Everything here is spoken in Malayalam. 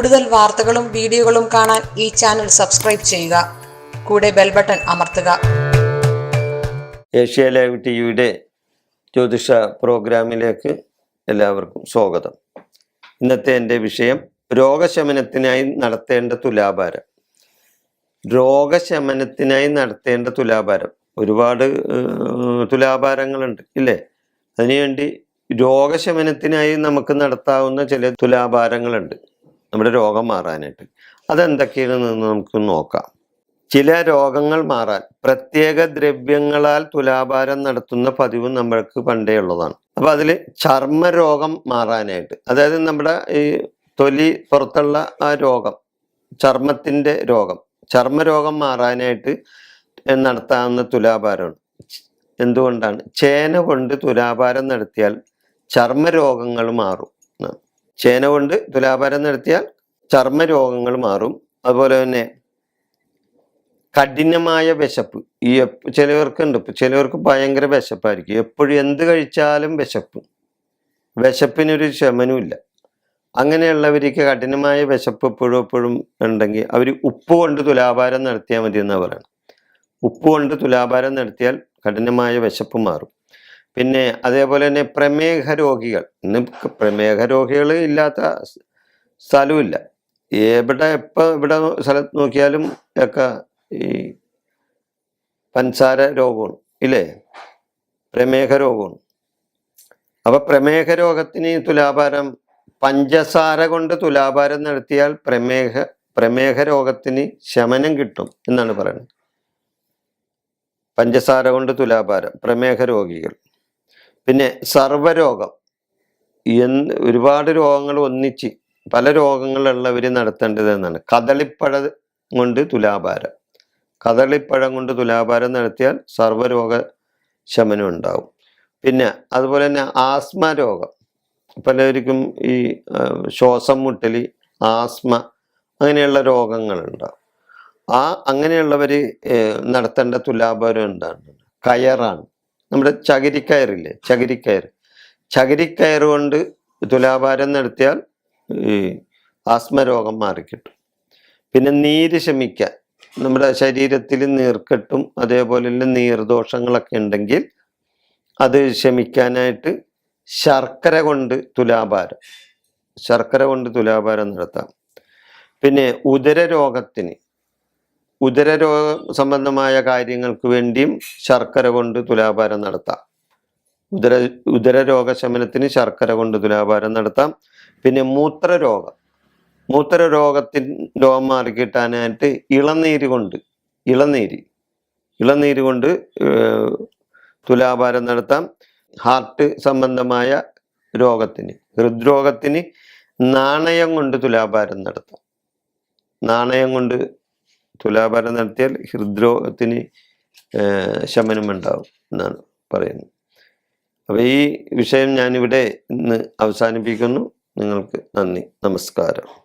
കൂടുതൽ വാർത്തകളും വീഡിയോകളും കാണാൻ ഈ ചാനൽ സബ്സ്ക്രൈബ് ചെയ്യുക. കൂടെ ബെൽ ബട്ടൺ അമർത്തുക. ഏഷ്യ ലൈവ് ടി വിയുടെ ജ്യോതിഷ പ്രോഗ്രാമിലേക്ക് എല്ലാവർക്കും സ്വാഗതം. ഇന്നത്തെ എന്റെ വിഷയം രോഗശമനത്തിനായി നടത്തേണ്ട തുലാഭാരം. രോഗശമനത്തിനായി നടത്തേണ്ട തുലാഭാരം. ഒരുപാട് തുലാഭാരങ്ങളുണ്ട് ഇല്ലേ? അതിനുവേണ്ടി രോഗശമനത്തിനായി നമുക്ക് നടത്താവുന്ന ചില തുലാഭാരങ്ങളുണ്ട്. നമ്മുടെ രോഗം മാറാനായിട്ട്. അതെന്തൊക്കെയാണെന്ന് നമുക്ക് നോക്കാം. ചില രോഗങ്ങൾ മാറാൻ പ്രത്യേക ദ്രവ്യങ്ങളാൽ തുലാഭാരം നടത്തുന്ന പതിവ് നമ്മൾക്ക് പണ്ടേ ഉള്ളതാണ്. അപ്പോൾ അതിൽ ചർമ്മരോഗം മാറാനായിട്ട് അതായത് നമ്മുടെ ഈ തൊലി പുറത്തുള്ള ആ രോഗം ചർമ്മത്തിന്റെ രോഗം ചർമ്മരോഗം മാറാനായിട്ട് നടത്താവുന്ന തുലാഭാരമാണ്. എന്തുകൊണ്ടാണ്? ചേന കൊണ്ട് തുലാഭാരം നടത്തിയാൽ ചർമ്മരോഗങ്ങൾ മാറും. ചേന കൊണ്ട് തുലാഭാരം നടത്തിയാൽ ചർമ്മരോഗങ്ങൾ മാറും. അതുപോലെ തന്നെ കഠിനമായ വിശപ്പ്. ഈ ചിലവർക്കുണ്ട്. ചിലവർക്ക് ഭയങ്കര വിശപ്പായിരിക്കും. എപ്പോഴും എന്ത് കഴിച്ചാലും വിശപ്പ്. വിശപ്പിനൊരു ശമനമില്ല അങ്ങനെയുള്ളവർക്ക് കഠിനമായ വിശപ്പ് എപ്പോഴും എപ്പോഴും ഉണ്ടെങ്കിൽ അവർ ഉപ്പ് കൊണ്ട് തുലാഭാരം നടത്തിയാൽ മതി എന്നാണ് പറയുന്നത്. ഉപ്പ് കൊണ്ട് തുലാഭാരം നടത്തിയാൽ കഠിനമായ വിശപ്പ് മാറും. പിന്നെ അതേപോലെ തന്നെ പ്രമേഹ രോഗികൾ ഇന്ന് പ്രമേഹ രോഗികൾ ഇല്ലാത്ത സ്ഥലമില്ല എവിടെ എപ്പോൾ ഇവിടെ സ്ഥലത്ത് നോക്കിയാലും ഒക്കെ ഈ പഞ്ചസാര രോഗമാണ്. ഇല്ലേ? പ്രമേഹ രോഗമാണ് അപ്പൊ പ്രമേഹ രോഗത്തിന് തുലാഭാരം പഞ്ചസാര കൊണ്ട് തുലാഭാരം നടത്തിയാൽ പ്രമേഹ പ്രമേഹ രോഗത്തിന് ശമനം കിട്ടും എന്നാണ് പറയുന്നത്. പഞ്ചസാര കൊണ്ട് തുലാഭാരം പ്രമേഹ രോഗികൾ പിന്നെ സർവരോഗം. എന്ന് ഒരുപാട് രോഗങ്ങൾ ഒന്നിച്ച് പല രോഗങ്ങളുള്ളവർ നടത്തേണ്ടത് എന്നാണ് കദളിപ്പഴ കൊണ്ട് തുലാഭാരം. കദളിപ്പഴം കൊണ്ട് തുലാഭാരം നടത്തിയാൽ സർവരോഗ ശമനം ഉണ്ടാവും. പിന്നെ അതുപോലെ തന്നെ ആസ്മ രോഗം. പലർക്കും ഈ ശ്വാസം മുട്ടൽ ആസ്മ അങ്ങനെയുള്ള രോഗങ്ങളുണ്ടാവും. ആ അങ്ങനെയുള്ളവർ നടത്തേണ്ട തുലാഭാരം എന്താണ്? കയറാണ്. നമ്മുടെ ചകിരിക്കയറില്ലേ? ചകിരിക്കയർ. ചകിരിക്കയർ കൊണ്ട് തുലാഭാരം നടത്തിയാൽ ഈ ആസ്മ രോഗം മാറിക്കിട്ടും. പിന്നെ നീര് ശമിക്കാൻ. നമ്മുടെ ശരീരത്തിൽ നീർക്കെട്ടും അതേപോലെ നീർദോഷങ്ങളൊക്കെ ഉണ്ടെങ്കിൽ അത് ശമിക്കാനായിട്ട് ശർക്കര കൊണ്ട് തുലാഭാരം. ശർക്കര കൊണ്ട് തുലാഭാരം നടത്താം. പിന്നെ ഉദരരോഗത്തിന് ഉദരരോഗ സംബന്ധമായ കാര്യങ്ങൾക്ക് വേണ്ടിയും ശർക്കര കൊണ്ട് തുലാഭാരം നടത്താം. ഉദര ഉദരരോഗ ശമനത്തിന് ശർക്കര കൊണ്ട് തുലാഭാരം നടത്താം. പിന്നെ മൂത്രരോഗം. മൂത്രരോഗത്തിൻ രോഗം മാറിക്കിട്ടാനായിട്ട് ഇളനീര് കൊണ്ട് ഇളനീര് ഇളനീര് കൊണ്ട് തുലാഭാരം നടത്താം. ഹാർട്ട് സംബന്ധമായ രോഗത്തിന് ഹൃദ്രോഗത്തിന് നാണയം കൊണ്ട് തുലാഭാരം നടത്താം. നാണയം കൊണ്ട് തുലാഭാരം നടത്തിയാൽ ഹൃദ്രോഗത്തിന് ശമനം ഉണ്ടാവും എന്നാണ് പറയുന്നത്. അപ്പോൾ ഈ വിഷയം ഞാനിവിടെ ഇന്ന് അവസാനിപ്പിക്കുന്നു. നിങ്ങൾക്ക് നന്ദി. നമസ്കാരം.